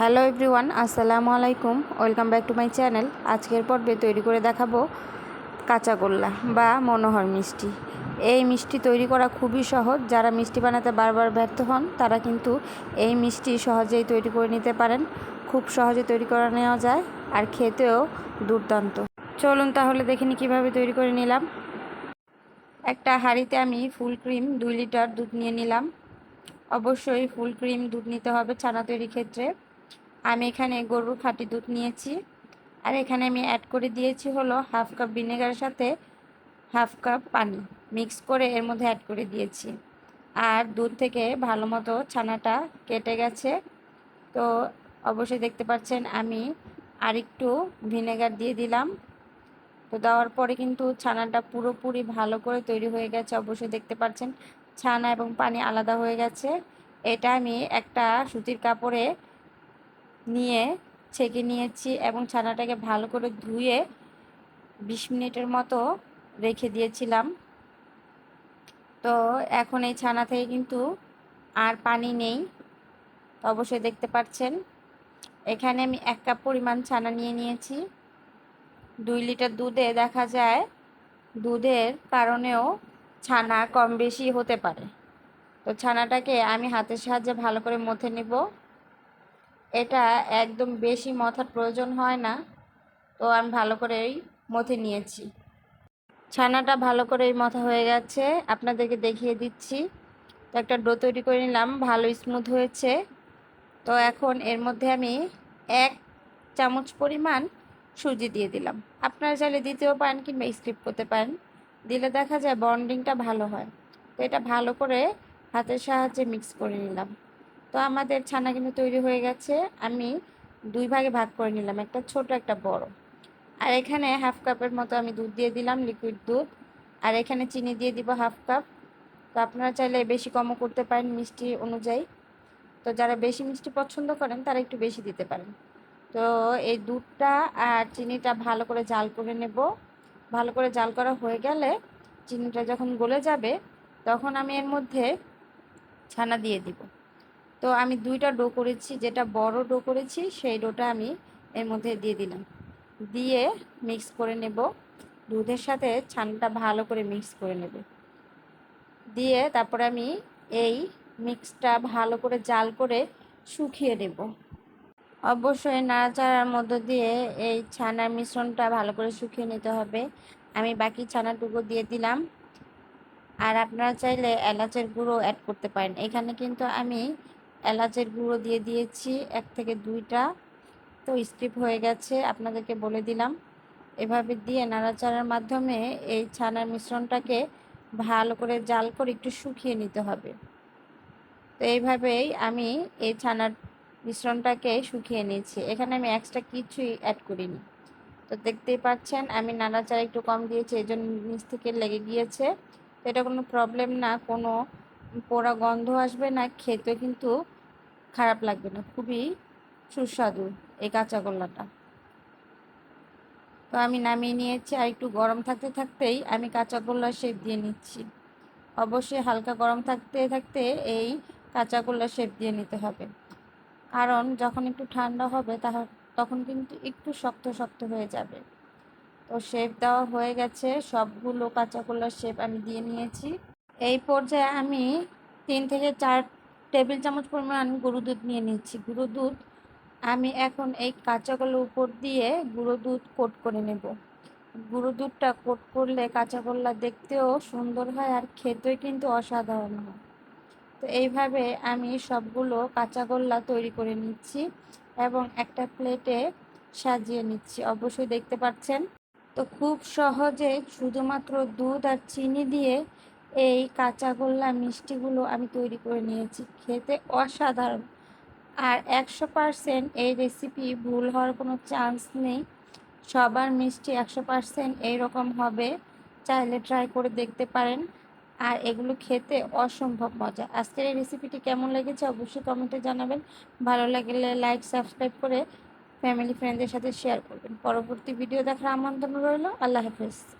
Hello everyone, আসসালামু আলাইকুম। Welcome back to my channel. আজকের পর্বে তৈরি করে দেখাবো কাঁচাগোল্লা বা মনোহর মিষ্টি। এই মিষ্টি তৈরি করা খুবই সহজ। যারা মিষ্টি বানাতে বারবার ব্যর্থ হন, তারা কিন্তু এই মিষ্টি সহজেই তৈরি করে নিতে পারেন। খুব সহজে তৈরি করে নেওয়া যায় আর খেতেও দুর্দান্ত। চলুন তাহলে দেখিনি কীভাবে তৈরি করে নিলাম। একটা হাঁড়িতে আমি ফুল ক্রিম দুই লিটার দুধ নিয়ে নিলাম। অবশ্যই ফুল ক্রিম দুধ নিতে হবে ছানা তৈরির ক্ষেত্রে। আমি এখানে গরুর খাঁটি দুধ নিয়েছি। আর এখানে আমি অ্যাড করে দিয়েছি হলো হাফ কাপ ভিনেগারের সাথে হাফ কাপ পানি। মিক্স করে এর মধ্যে অ্যাড করে দিয়েছি। আর দুধ থেকে ভালো মতো ছানাটা কেটে গেছে। তো অবশ্যই দেখতে পাচ্ছেন আমি আরেকটু ভিনেগার দিয়ে দিলাম। তো দেওয়ার পরে কিন্তু ছানাটা পুরোপুরি ভালো করে তৈরি হয়ে গেছে। অবশ্যই দেখতে পাচ্ছেন, ছানা এবং পানি আলাদা হয়ে গেছে। এটা আমি একটা সুতির কাপড়ে নিয়ে, ছেঁকে নিয়েছি এবং ছানাটাকে ভালো করে ধুয়ে বিশ মিনিটের মতো রেখে দিয়েছিলাম। তো এখন এই ছানা থেকে কিন্তু আর পানি নেই। অবশ্যই দেখতে পাচ্ছেন, এখানে আমি এক কাপ পরিমাণ ছানা নিয়ে নিয়েছি। দুই লিটার দুধে দেখা যায় দুধের কারণেও ছানা কম বেশি হতে পারে। তো ছানাটাকে আমি হাতের সাহায্যে ভালো করে মথে নেব। এটা একদম বেশি মথার প্রয়োজন হয় না। তো আমি ভালো করেই মথে নিয়েছি। ছানাটা ভালো করেই মথা হয়ে গেছে। আপনাদেরকে দেখিয়ে দিচ্ছি। তো একটা ডো তৈরি করে নিলাম। ভালো স্মুথ হয়েছে। তো এখন এর মধ্যে আমি এক চামচ পরিমাণ সুজি দিয়ে দিলাম। আপনারা চাইলে দিতেও পারেন কিংবা স্কিপ করতে পারেন। দিলে দেখা যায় বন্ডিংটা ভালো হয়। তো এটা ভালো করে হাতের সাহায্যে মিক্স করে নিলাম। তো আমাদের ছানা কিন্তু তৈরি হয়ে গেছে। আমি দুই ভাগে ভাগ করে নিলাম, একটা ছোট, একটা বড়। আর এখানে হাফ কাপের মতো আমি দুধ দিয়ে দিলাম লিকুইড দুধ। আর এখানে চিনি দিয়ে দিব হাফ কাপ। তো আপনারা চাইলে বেশি কমও করতে পারেন মিষ্টি অনুযায়ী। তো যারা বেশি মিষ্টি পছন্দ করেন, তারা একটু বেশি দিতে পারেন। তো এই দুধটা আর চিনিটা ভালো করে জাল করে নেব। ভালো করে জাল করা হয়ে গেলে চিনিটা যখন গলে যাবে, তখন আমি এর মধ্যে ছানা দিয়ে দিব। তো আমি দুইটা ডো করেছি, যেটা বড় ডো করেছি, সেই ডোটা আমি এর মধ্যে দিয়ে দিলাম। দিয়ে মিক্স করে নেব। দুধের সাথে ছানাটা ভালো করে মিক্স করে নেব। দিয়ে তারপরে আমি এই মিক্সটা ভালো করে জাল করে শুকিয়ে নেব। অবশ্যই নাড়াচাড়ার মধ্য দিয়ে এই ছানার মিশ্রণটা ভালো করে শুকিয়ে নিতে হবে। আমি বাকি ছানাটুকু দিয়ে দিলাম। আর আপনারা চাইলে এলাচের গুঁড়ো অ্যাড করতে পারেন। এখানে কিন্তু আমি এলাচের গুঁড়ো দিয়ে দিয়েছি, এক থেকে দুইটা। তো স্কিপ হয়ে গেছে, আপনাদেরকে বলে দিলাম। এভাবে দিয়ে নাড়াচাড়ার মাধ্যমে এই ছানার মিশ্রণটাকে ভালো করে জাল করে একটু শুকিয়ে নিতে হবে। তো এইভাবেই আমি এই ছানার মিশ্রণটাকে শুকিয়ে নিয়েছি। এখানে আমি এক্সট্রা কিছুই অ্যাড করিনি। তো দেখতেই পাচ্ছেন, আমি নাড়াচাড়া একটু কম দিয়েছি এই জন্য নিচ থেকে লেগে গিয়েছে। এটা কোনো প্রবলেম না, কোনো পোড়া গন্ধ আসবে না, খেতে কিন্তু খারাপ লাগবে না, খুবই সুস্বাদু এই কাঁচা গোল্লাটা। তো আমি নামিয়ে নিয়েছি, আর একটু গরম থাকতে থাকতেই আমি কাঁচা গোল্লা শেপ দিয়ে নিচ্ছি। অবশ্যই হালকা গরম থাকতে থাকতে এই কাঁচা গোল্লা শেপ দিয়ে নিতে হবে। কারণ যখন একটু ঠান্ডা হবে তখন কিন্তু একটু শক্ত শক্ত হয়ে যাবে। তো শেপ দেওয়া হয়ে গেছে, সবগুলো কাঁচা গোল্লার শেপ আমি দিয়ে নিয়েছি। এই পর্যায়ে আমি তিন থেকে চার টেবিল চামচ পরিমাণ গুঁড়ো দুধ নিয়ে নিচ্ছি। গুঁড়ো দুধ আমি এখন এই কাঁচাগোল্লার উপর দিয়ে গুঁড়ো দুধ কোট করে নেব। গুঁড়ো দুধটা কোট করলে কাঁচাগোল্লা দেখতেও সুন্দর হয় আর খেতেও কিন্তু অসাধারণ হয়। তো এইভাবে আমি সবগুলো কাঁচাগোল্লা তৈরি করে নিচ্ছি এবং একটা প্লেটে সাজিয়ে নিচ্ছি। অবশ্যই দেখতে পাচ্ছেন? তো খুব সহজে শুধুমাত্র দুধ আর চিনি দিয়ে এই কাঁচাগোল্লা মিষ্টিগুলো আমি তৈরি করে নিয়েছি। খেতে অসাধারণ। আর একশো পারসেন্ট এই রেসিপি ভুল হওয়ার কোনো চান্স নেই। সবার মিষ্টি একশো পারসেন্ট এইরকম হবে। চাইলে ট্রাই করে দেখতে পারেন। আর এগুলো খেতে অসম্ভব মজা। আজকের এই রেসিপিটি কেমন লেগেছে অবশ্যই কমেন্টে জানাবেন। ভালো লাগলে লাইক সাবস্ক্রাইব করে ফ্যামিলি ফ্রেন্ডদের সাথে শেয়ার করবেন। পরবর্তী ভিডিও দেখার আমন্ত্রণ রইল। আল্লাহ হাফেজ।